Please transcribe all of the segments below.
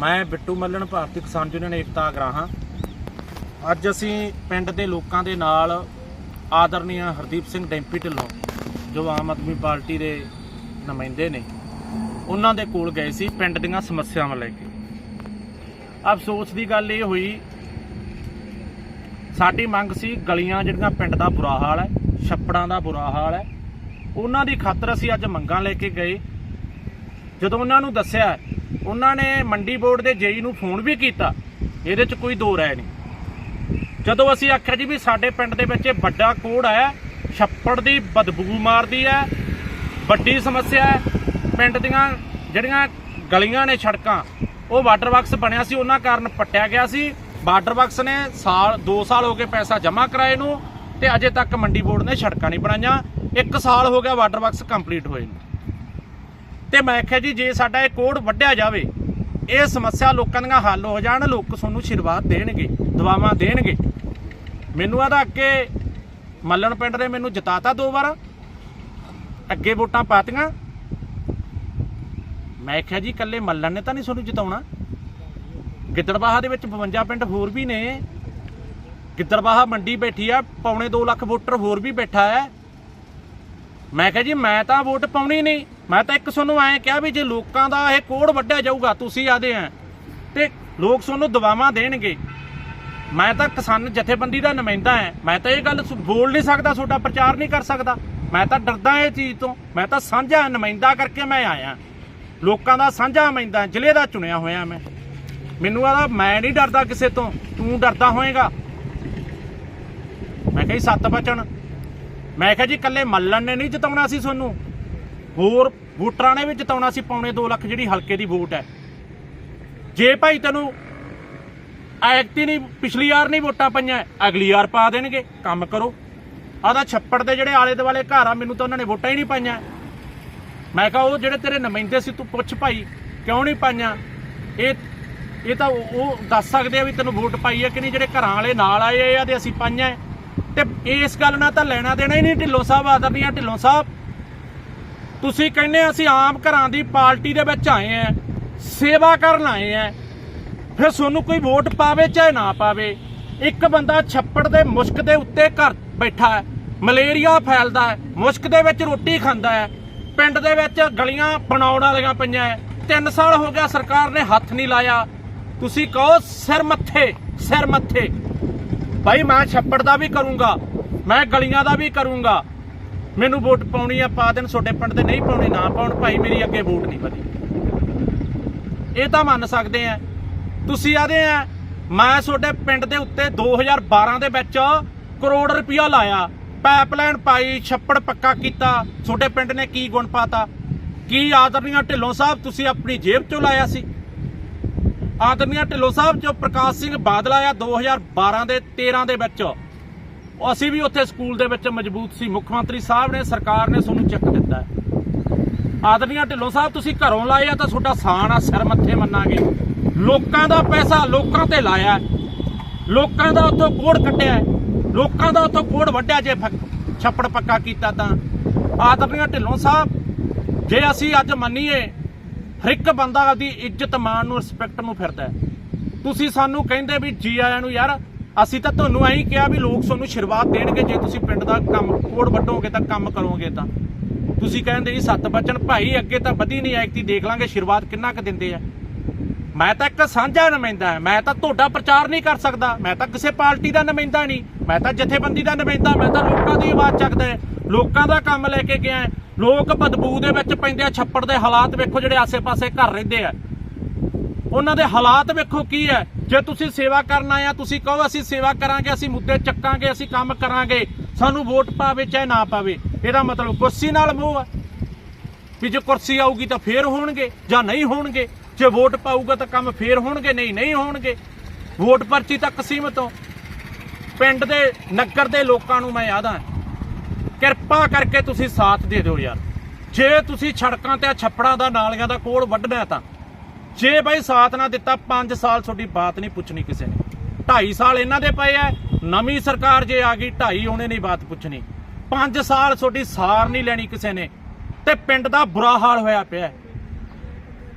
ਮੈਂ ਬਿੱਟੂ ਮੱਲਣ, ਭਾਰਤੀ ਕਿਸਾਨ ਯੂਨੀਅਨ ਏਕਤਾ ਅਗਰਾਹਾਂ ਅੱਜ ਅਸੀਂ ਪਿੰਡ ਦੇ ਲੋਕਾਂ ਦੇ ਨਾਲ ਆਦਰਨੀय ਹਰਦੀਪ ਸਿੰਘ ਡੈਂਪੀ ਢਿੱਲੋਂ, ਜੋ ਆਮ ਆਦਮੀ ਪਾਰਟੀ ਦੇ ਨੁਮਾਇੰਦੇ ਨੇ, ਉਹਨਾਂ ਦੇ ਕੋਲ ਗਏ ਸੀ ਪਿੰਡ ਦੀਆਂ ਸਮੱਸਿਆਵਾਂ ਲੈ ਕੇ। ਅਫਸੋਸ ਦੀ ਗੱਲ ਇਹ ਹੋਈ, ਸਾਡੀ ਮੰਗ ਸੀ ਗਲੀਆਂ ਜਿਹੜੀਆਂ ਪਿੰਡ ਦਾ ਬੁਰਾ ਹਾਲ ਹੈ, ਛੱਪੜਾਂ ਦਾ ਬੁਰਾ ਹਾਲ ਹੈ, ਉਹਨਾਂ ਦੀ ਖਾਤਰ ਅਸੀਂ ਅੱਜ ਮੰਗਾਂ ਲੈ ਕੇ ਗਏ। ਜਦੋਂ ਉਹਨਾਂ ਨੂੰ ਦੱਸਿਆ ਉਹਨਾਂ ਨੇ ਮੰਡੀ ਬੋਰਡ ਦੇ ਜੇਈ ਨੂੰ ਫੋਨ ਵੀ ਕੀਤਾ। ਇਹਦੇ 'ਚ ਕੋਈ ਦੋ ਰਾਏ ਨਹੀਂ। ਜਦੋਂ ਅਸੀਂ ਆਖਿਆ ਜੀ ਵੀ ਸਾਡੇ ਪਿੰਡ ਦੇ ਵਿੱਚ ਇਹ ਵੱਡਾ ਕੋੜ ਹੈ, ਛੱਪੜ ਦੀ ਬਦਬੂ ਮਾਰਦੀ ਹੈ, ਵੱਡੀ ਸਮੱਸਿਆ ਹੈ, ਪਿੰਡ ਦੀਆਂ ਜਿਹੜੀਆਂ ਗਲੀਆਂ ਨੇ ਸੜਕਾਂ, ਉਹ ਵਾਟਰ ਬਾਕਸ ਬਣਿਆ ਸੀ, ਉਹਨਾਂ ਕਾਰਨ ਪੱਟਿਆ ਗਿਆ ਸੀ। ਵਾਟਰ ਬਾਕਸ ਨੇ ਸਾਲ 2 ਸਾਲ ਹੋ ਗਏ ਪੈਸਾ ਜਮ੍ਹਾਂ ਕਰਾਏ ਨੂੰ, ਤੇ ਅਜੇ ਤੱਕ ਮੰਡੀ ਬੋਰਡ ਨੇ ਸੜਕਾਂ ਨਹੀਂ ਬਣਾਈਆਂ। 1 ਸਾਲ ਹੋ ਗਿਆ ਵਾਟਰ ਬਾਕਸ ਕੰਪਲੀਟ ਹੋਏ ਨੂੰ। ਤੇ ਮੈਂ ਆਖਿਆ ਜੀ, ਜੇ ਸਾਡਾ ਇਹ ਕੋਡ ਵੱਢਿਆ ਜਾਵੇ, ਇਹ ਸਮੱਸਿਆ ਲੋਕਾਂ ਦੀਆਂ ਹੱਲ ਹੋ ਜਾਣ, ਲੋਕ ਤੁਹਾਨੂੰ ਆਸ਼ੀਰਵਾਦ ਦੇਣਗੇ ਦਵਾਵਾਂ ਦੇਣਗੇ। ਮੈਨੂੰ ਆਦਾ ਅੱਗੇ ਮੱਲਣ ਪਿੰਡ ਨੇ ਮੈਨੂੰ ਜਿਤਾਤਾ ਦੋ ਵਾਰ, ਅੱਗੇ ਵੋਟਾਂ ਪਾਤੀਆਂ। ਮੈਂ ਆਖਿਆ ਜੀ ਕੱਲੇ ਮੱਲਣ ਨੇ ਤਾਂ ਨਹੀਂ ਤੁਹਾਨੂੰ ਜਿਤਾਉਣਾ। ਗਿੱਦੜਬਾਹਾ ਦੇ ਵਿੱਚ 52 ਪਿੰਡ ਹੋਰ ਵੀ ਨੇ। ਗਿੱਦੜਬਾਹਾ ਮੰਡੀ ਬੈਠੀ ਆ, ਪੌਣੇ 2 ਲੱਖ ਵੋਟਰ ਹੋਰ ਵੀ ਬੈਠਾ ਹੈ। ਮੈਂ ਕਿਹਾ ਜੀ, ਮੈਂ ਤਾਂ ਵੋਟ ਪਾਉਣੀ ਨਹੀਂ। ਮੈਂ ਤਾਂ ਇੱਕ ਤੁਹਾਨੂੰ ਐਂ ਕਿਹਾ ਵੀ ਜੇ ਲੋਕਾਂ ਦਾ ਇਹ ਕੋੜ ਵੱਢਿਆ ਜਾਊਗਾ, ਤੁਸੀਂ ਆਦੇ ਆ ਤੇ ਲੋਕ ਤੁਹਾਨੂੰ ਦਵਾਵਾਂ ਦੇਣਗੇ। ਮੈਂ ਤਾਂ ਕਿਸਾਨ ਜਥੇਬੰਦੀ ਦਾ ਨੁਮਾਇੰਦਾ ਹਾਂ ਮੈਂ ਤਾਂ ਇਹ ਗੱਲ ਬੋਲ ਨਹੀਂ ਸਕਦਾ, ਤੁਹਾਡਾ ਪ੍ਰਚਾਰ ਨਹੀਂ ਕਰ ਸਕਦਾ। ਮੈਂ ਤਾਂ ਡਰਦਾ ਇਹ ਚੀਜ਼ ਤੋਂ। ਮੈਂ ਤਾਂ ਸਾਂਝਾ ਨੁਮਾਇੰਦਾ ਕਰਕੇ ਮੈਂ ਆਇਆ। ਲੋਕਾਂ ਦਾ ਸਾਂਝਾ ਨੁਮਾਇੰਦਾ, ਜ਼ਿਲ੍ਹੇ ਦਾ ਚੁਣਿਆ ਹੋਇਆ ਮੈਂ। ਮੈਨੂੰ ਆਦਾ, ਮੈਂ ਨਹੀਂ ਡਰਦਾ ਕਿਸੇ ਤੋਂ। ਤੂੰ ਡਰਦਾ ਹੋਏਗਾ। ਮੈਂ ਕਿਹਾ ਜੀ, ਸੱਤ ਬਚਨ। ਮੈਂ ਕਿਹਾ ਜੀ ਕੱਲੇ ਮੱਲਣ ਨੇ ਨਹੀਂ ਜਿਤਾਉਣਾ ਸੀ ਤੁਹਾਨੂੰ। ਹੋਰ ਵੋਟਰਾਂ ਨੇ ਵੀ ਜਿਤਾਉਣਾ ਸੀ, ਪੌਣੇ 2 ਲੱਖ ਜਿਹੜੀ ਹਲਕੇ ਦੀ ਵੋਟ ਹੈ। ਜੇ ਭਾਈ ਤੈਨੂੰ ਐਕਤੀ ਨਹੀਂ, ਪਿਛਲੀ ਵਾਰ ਨਹੀਂ ਵੋਟਾਂ ਪਈਆਂ, ਅਗਲੀ ਯਾਰ ਪਾ ਦੇਣਗੇ, ਕੰਮ ਕਰੋ। ਆਦਾ ਛੱਪੜ ਦੇ ਜਿਹੜੇ ਆਲੇ ਦੁਆਲੇ ਘਰ ਆ, ਮੈਨੂੰ ਤਾਂ ਉਹਨਾਂ ਨੇ ਵੋਟਾਂ ਹੀ ਨਹੀਂ ਪਾਈਆਂ। ਮੈਂ ਕਿਹਾ ਉਹ ਜਿਹੜੇ ਤੇਰੇ ਨੁਮਾਇੰਦੇ ਸੀ, ਤੂੰ ਪੁੱਛ ਭਾਈ, ਕਿਉਂ ਨਹੀਂ ਪਾਈਆਂ? ਇਹ ਇਹ ਤਾਂ ਉਹ ਦੱਸ ਸਕਦੇ ਆ ਵੀ ਤੈਨੂੰ ਵੋਟ ਪਾਈ ਹੈ ਕਿ ਨਹੀਂ, ਜਿਹੜੇ ਘਰਾਂ ਵਾਲੇ ਨਾਲ ਆਏ ਆ ਤੇ ਅਸੀਂ ਪਾਈਆਂ। ਹੈ। ਤੇ ਇਸ ਗੱਲ ਨਾਲ ਤਾਂ ਲੈਣਾ ਦੇਣਾ ਹੀ ਨਹੀਂ, ਢਿੱਲੋਂ ਸਾਹਿਬ ਆਦਰਨੀਆ ਢਿੱਲੋਂ ਸਾਹਿਬ। ਤੁਸੀਂ ਕਹਿੰਦੇ ਅਸੀਂ ਆਮ ਘਰਾਂ ਦੀ ਪਾਰਟੀ ਦੇ ਵਿੱਚ ਆਏ ਆ, ਸੇਵਾ ਕਰਨ ਆਏ ਆ, ਫਿਰ ਤੁਹਾਨੂੰ ਕੋਈ ਵੋਟ ਪਾਵੇ ਚਾਹੇ ਨਾ ਪਾਵੇ? ਇੱਕ ਬੰਦਾ ਛੱਪੜ ਦੇ ਮੁਸ਼ਕ ਦੇ ਉੱਤੇ ਘਰ ਬੈਠਾ ਹੈ, ਮਲੇਰੀਆ ਫੈਲਦਾ ਹੈ, ਮੁਸ਼ਕ ਦੇ ਵਿੱਚ ਰੋਟੀ ਖਾਂਦਾ ਹੈ, ਪਿੰਡ ਦੇ ਵਿੱਚ ਗਲੀਆਂ ਬਣਾਉਣ ਵਾਲੀਆਂ ਪਈਆਂ ਹੈ 3 ਸਾਲ ਹੋ ਗਿਆ ਸਰਕਾਰ ਨੇ ਹੱਥ ਨਹੀਂ ਲਾਇਆ। ਤੁਸੀਂ ਕਹੋ ਸਿਰ ਮੱਥੇ ਸਿਰ ਮੱਥੇ। ਭਾਈ ਮੈਂ ਛੱਪੜ ਦਾ ਵੀ ਕਰੂੰਗਾ, ਮੈਂ ਗਲੀਆਂ ਦਾ ਵੀ ਕਰੂੰਗਾ। ਮੈਨੂੰ ਵੋਟ ਪਾਉਣੀ ਆ, ਪਾ ਦੇਣ ਛੋਟੇ ਪਿੰਡ ਦੇ ਨਹੀਂ ਪਾਉਣੀ, ਨਾ ਪਾਉਣ, ਭਾਈ ਮੇਰੀ ਅੱਗੇ ਵੋਟ ਨਹੀਂ ਵਧੀ। ਇਹ ਤਾਂ ਮੰਨ ਸਕਦੇ ਆ। ਤੁਸੀਂ ਆਦੇ ਆ, ਮੈਂ ਤੁਹਾਡੇ ਪਿੰਡ ਦੇ ਉੱਤੇ 2012 ਦੇ ਵਿੱਚ ਕਰੋੜ ਰੁਪਇਆ ਲਾਇਆ। ਪਾਈਪਲਾਈਨ ਪਾਈ, ਛੱਪੜ ਪੱਕਾ ਕੀਤਾ, ਤੁਹਾਡੇ ਪਿੰਡ ਨੇ ਕੀ ਗੁਣ ਪਾਤਾ? ਕੀ ਆਦਰਨੀਆਂ ਢਿੱਲੋਂ ਸਾਹਿਬ ਤੁਸੀਂ ਆਪਣੀ ਜੇਬ ਚੋਂ ਲਾਇਆ ਸੀ? ਆਦਰਨੀਆਂ ਢਿੱਲੋਂ ਸਾਹਿਬ ਜੋ ਪ੍ਰਕਾਸ਼ ਸਿੰਘ ਬਾਦਲ ਆਇਆ 2012 ਦੇ 13 ਦੇ ਵਿੱਚ। ਉਹ ਅਸੀਂ ਵੀ ਉੱਥੇ ਸਕੂਲ ਦੇ ਵਿੱਚ ਮਜ਼ਬੂਤ ਸੀ। ਮੁੱਖ ਮੰਤਰੀ ਸਾਹਿਬ ਨੇ, ਸਰਕਾਰ ਨੇ ਤੁਹਾਨੂੰ ਚੱਕ ਦਿੱਤਾ ਹੈ। ਢਿੱਲੋਂ ਸਾਹਿਬ, ਤੁਸੀਂ ਘਰੋਂ ਲਾਏ ਆ ਤਾਂ ਤੁਹਾਡਾ ਸਾਨ ਆ, ਸਿਰ ਮੱਥੇ ਮੰਨਾਂਗੇ। ਲੋਕਾਂ ਦਾ ਪੈਸਾ ਲੋਕਾਂ ਤੇ ਲਾਇਆ ਲੋਕਾਂ ਦਾ ਉੱਥੋਂ ਕੋੜ ਕੱਟਿਆ ਲੋਕਾਂ ਦਾ ਉੱਥੋਂ ਕੋੜ ਵੱਢਿਆ ਜੇ ਛੱਪੜ ਪੱਕਾ ਕੀਤਾ ਤਾਂ। ਆਦਰਨੀਆ ਢਿੱਲੋਂ ਸਾਹਿਬ, ਜੇ ਅਸੀਂ ਅੱਜ ਮੰਨੀਏ, ਹਰ ਇੱਕ ਬੰਦਾ ਆਪਦੀ ਇੱਜ਼ਤ ਮਾਣ ਨੂੰ ਰਿਸਪੈਕਟ ਨੂੰ ਫਿਰਦਾ ਤੁਸੀਂ ਸਾਨੂੰ ਕਹਿੰਦੇ ਵੀ ਜੀ ਆਇਆਂ ਨੂੰ, ਯਾਰ ਅਸੀਂ ਤਾਂ ਤੁਹਾਨੂੰ ਐਂ ਕਿਹਾ ਵੀ ਲੋਕ ਤੁਹਾਨੂੰ ਸ਼ੁਰੂਆਤ ਦੇਣਗੇ, ਜੇ ਤੁਸੀਂ ਪਿੰਡ ਦਾ ਕੰਮ ਕੋੜ ਵੱਢੋਗੇ ਤਾਂ ਕੰਮ ਕਰੋਗੇ ਤਾਂ। ਤੁਸੀਂ ਕਹਿੰਦੇ ਜੀ, ਸੱਤ ਬਚਨ, ਭਾਈ ਅੱਗੇ ਤਾਂ ਵਧੀ ਨਹੀਂ ਐਕਤੀ ਦੇਖ ਲਾਂਗੇ ਸ਼ੁਰੂਆਤ ਕਿੰਨਾ ਕੁ ਦਿੰਦੇ ਆ। ਮੈਂ ਤਾਂ ਇੱਕ ਸਾਂਝਾ ਨੁਮਾਇੰਦਾ ਮੈਂ ਤਾਂ ਤੁਹਾਡਾ ਪ੍ਰਚਾਰ ਨਹੀਂ ਕਰ ਸਕਦਾ, ਮੈਂ ਤਾਂ ਕਿਸੇ ਪਾਰਟੀ ਦਾ ਨੁਮਾਇੰਦਾ ਨਹੀਂ, ਮੈਂ ਤਾਂ ਜਥੇਬੰਦੀ ਦਾ ਨੁਮਾਇੰਦਾ, ਮੈਂ ਤਾਂ ਲੋਕਾਂ ਦੀ ਆਵਾਜ਼ ਚੱਕਦਾ ਲੋਕਾਂ ਦਾ ਕੰਮ ਲੈ ਕੇ ਗਿਆ ਲੋਕ ਬਦਬੂ ਦੇ ਵਿੱਚ ਪੈਂਦੇ ਆ, ਛੱਪੜ ਦੇ ਹਾਲਾਤ ਵੇਖੋ ਜਿਹੜੇ ਆਸੇ-ਪਾਸੇ ਘਰ ਰਹਿੰਦੇ ਆ। ਉਹਨਾਂ ਦੇ ਹਾਲਾਤ ਵੇਖੋ ਕੀ ਹੈ ਜੇ ਤੁਸੀਂ ਸੇਵਾ ਕਰਨ ਆਏ ਆ, ਤੁਸੀਂ ਕਹੋ ਅਸੀਂ ਸੇਵਾ ਕਰਾਂਗੇ, ਅਸੀਂ ਮੁੱਦੇ ਚੱਕਾਂਗੇ, ਅਸੀਂ ਕੰਮ ਕਰਾਂਗੇ, ਸਾਨੂੰ ਵੋਟ ਪਾਵੇ ਚਾਹੇ ਨਾ ਪਾਵੇ, ਇਹਦਾ ਮਤਲਬ ਕੁਰਸੀ ਨਾਲ ਮੋਹ ਆ। ਵੀ ਜੇ ਕੁਰਸੀ ਆਊਗੀ ਤਾਂ ਫੇਰ ਹੋਣਗੇ, ਜਾਂ ਨਹੀਂ ਹੋਣਗੇ, ਜੇ ਵੋਟ ਪਾਊਗਾ ਤਾਂ ਕੰਮ ਫੇਰ ਹੋਣਗੇ, ਨਹੀਂ ਨਹੀਂ ਹੋਣਗੇ। ਵੋਟ ਪਰਚੀ ਤੱਕ ਸੀਮਤ ਹੋ। ਪਿੰਡ ਦੇ, ਨਗਰ ਦੇ ਲੋਕਾਂ ਨੂੰ ਮੈਂ ਆਦਾ ਕਿਰਪਾ ਕਰਕੇ ਤੁਸੀਂ ਸਾਥ ਦੇ ਦਿਓ ਯਾਰ। ਜੇ ਤੁਸੀਂ ਸੜਕਾਂ ਤੇ ਛੱਪੜਾਂ ਦਾ, ਨਾਲੀਆਂ ਦਾ ਕੋਲ ਵੱਢਣਾ ਤਾਂ ਜੇ ਬਾਈ ਸਾਥ ਨਾ ਦਿੱਤਾ 5 ਸਾਲ ਤੁਹਾਡੀ ਬਾਤ ਨਹੀਂ ਪੁੱਛਣੀ ਕਿਸੇ ਨੇ। 2.5 ਸਾਲ ਇਹਨਾਂ ਦੇ ਪਏ ਐ, ਨਵੀਂ ਸਰਕਾਰ ਜੇ ਆ ਗਈ 2.5 ਉਹਨੇ ਨਹੀਂ ਬਾਤ ਪੁੱਛਣੀ। 5 ਸਾਲ ਤੁਹਾਡੀ ਸਾਰ ਨਹੀਂ ਲੈਣੀ ਕਿਸੇ ਨੇ ਤੇ ਪਿੰਡ ਦਾ ਬੁਰਾ ਹਾਲ ਹੋਇਆ ਪਿਆ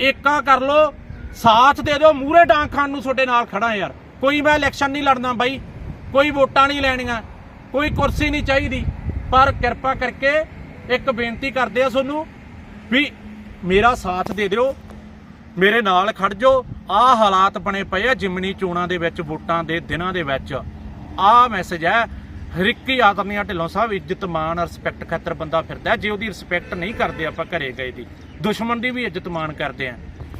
ਏਕਾ ਕਰ ਲੋ ਸਾਥ ਦੇ ਦਿਓ, ਮੂਹਰੇ ਡਾਂਗ ਖਾਨ ਨੂੰ ਤੁਹਾਡੇ ਨਾਲ ਖੜਾ ਯਾਰ। ਕੋਈ ਮੈਂ ਇਲੈਕਸ਼ਨ ਨਹੀਂ ਲੜਨਾ ਬਾਈ, ਕੋਈ ਵੋਟਾਂ ਨਹੀਂ ਲੈਣੀਆਂ, ਕੋਈ ਕੁਰਸੀ ਨਹੀਂ ਚਾਹੀਦੀ। ਪਰ ਕਿਰਪਾ ਕਰਕੇ ਇੱਕ ਬੇਨਤੀ ਕਰਦੇ ਆ ਤੁਹਾਨੂੰ ਵੀ ਮੇਰਾ ਸਾਥ ਦੇ ਦਿਓ ਮੇਰੇ ਨਾਲ ਖੜ ਜੋ ਆਹ ਹਾਲਾਤ ਬਣੇ ਪਏ ਆ ਜਿਮਨੀ ਚੋਣਾਂ ਦੇ ਵਿੱਚ, ਵੋਟਾਂ ਦੇ ਦਿਨਾਂ ਦੇ ਵਿੱਚ। ਆਹ ਮੈਸੇਜ ਹੈ, ਹਰਿੱਕੀ ਆਦਰਨੀਆ ਢਿੱਲੋਂ ਸਾਹਿਬ, ਇੱਜ਼ਤ ਮਾਣ ਰਿਸਪੈਕਟ ਖਾਤਰ ਬੰਦਾ ਫਿਰਦਾ ਜੇ ਉਹਦੀ ਰਿਸਪੈਕਟ ਨਹੀਂ ਕਰਦੇ ਆਪਾਂ ਘਰੇ ਗਏ ਦੀ, ਦੁਸ਼ਮਣ ਦੀ ਵੀ ਇੱਜ਼ਤ ਮਾਣ ਕਰਦੇ ਆ।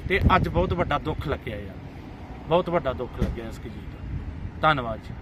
ਤੇ ਅੱਜ ਬਹੁਤ ਵੱਡਾ ਦੁੱਖ ਲੱਗਿਆ ਯਾਰ ਬਹੁਤ ਵੱਡਾ ਦੁੱਖ ਲੱਗਿਆ ਇਸ ਚੀਜ਼ ਦਾ। ਧੰਨਵਾਦ ਜੀ।